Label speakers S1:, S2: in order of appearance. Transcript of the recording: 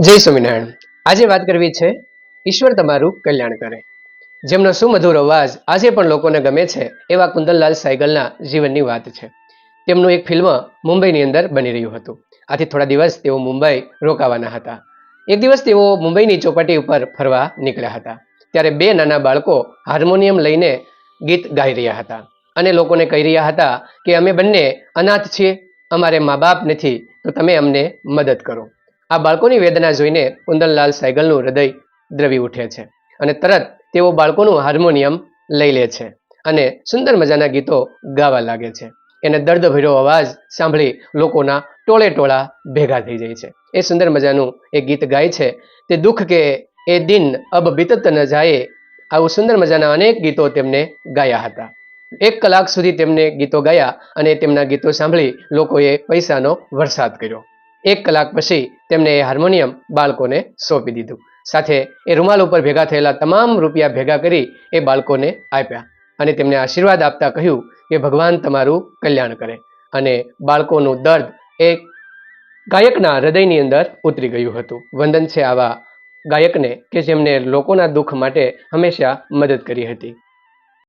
S1: જય સ્વામિનારાયણ. આજે વાત કરવી છે, ઈશ્વર તમારું કલ્યાણ કરે. જેમનો સુમધુર અવાજ આજે પણ લોકોને ગમે છે, એવા કુંદનલાલ સાયગલના જીવનની વાત છે. તેમનું એક ફિલ્મ મુંબઈની અંદર બની રહ્યું હતું. આથી થોડા દિવસ તેઓ મુંબઈ રોકાવાના હતા. એક દિવસ તેઓ મુંબઈની ચોપાટી ઉપર ફરવા નીકળ્યા હતા. ત્યારે બે નાના બાળકો હાર્મોનિયમ લઈને ગીત ગાઈ રહ્યા હતા. અને લોકોને કહી રહ્યા હતા કે અમે બંને અનાથ છીએ, અમારે મા બાપ નથી, તો તમે અમને મદદ કરો. આ બાળકોની વેદના જોઈને કુંદનલાલ સાયગલનું હૃદય દ્રવી ઉઠે છે અને તરત તેઓ બાળકોનું હાર્મોનિયમ લઈ લે છે અને સુંદર મજાના ગીતો ગાવા લાગે છે. એને દર્દભર્યો અવાજ સાંભળી લોકોના ટોળે ટોળા ભેગા થઈ જાય છે. એ સુંદર મજાનું એ ગીત ગાય છે, તે દુઃખ કે એ દિન અબ બીતત ન જાય આવું સુંદર મજાના અનેક ગીતો તેમને ગાયા હતા. એક કલાક સુધી તેમને ગીતો ગાયા અને તેમના ગીતો સાંભળી લોકોએ પૈસાનો વરસાદ કર્યો. એક કલાક પછી તેમણે એ હાર્મોનિયમ બાળકોને સોંપી દીધું. સાથે એ રૂમાલ ઉપર ભેગા થયેલા તમામ રૂપિયા ભેગા કરી એ બાળકોને આપ્યા અને તેમને આશીર્વાદ આપતા કહ્યું કે ભગવાન તમારું કલ્યાણ કરે. અને બાળકોનું દર્દ એ ગાયકના હૃદયની અંદર ઉતરી ગયું હતું. વંદન છે આવા ગાયકને કે જેમને લોકોના દુઃખ માટે હંમેશા મદદ કરી હતી.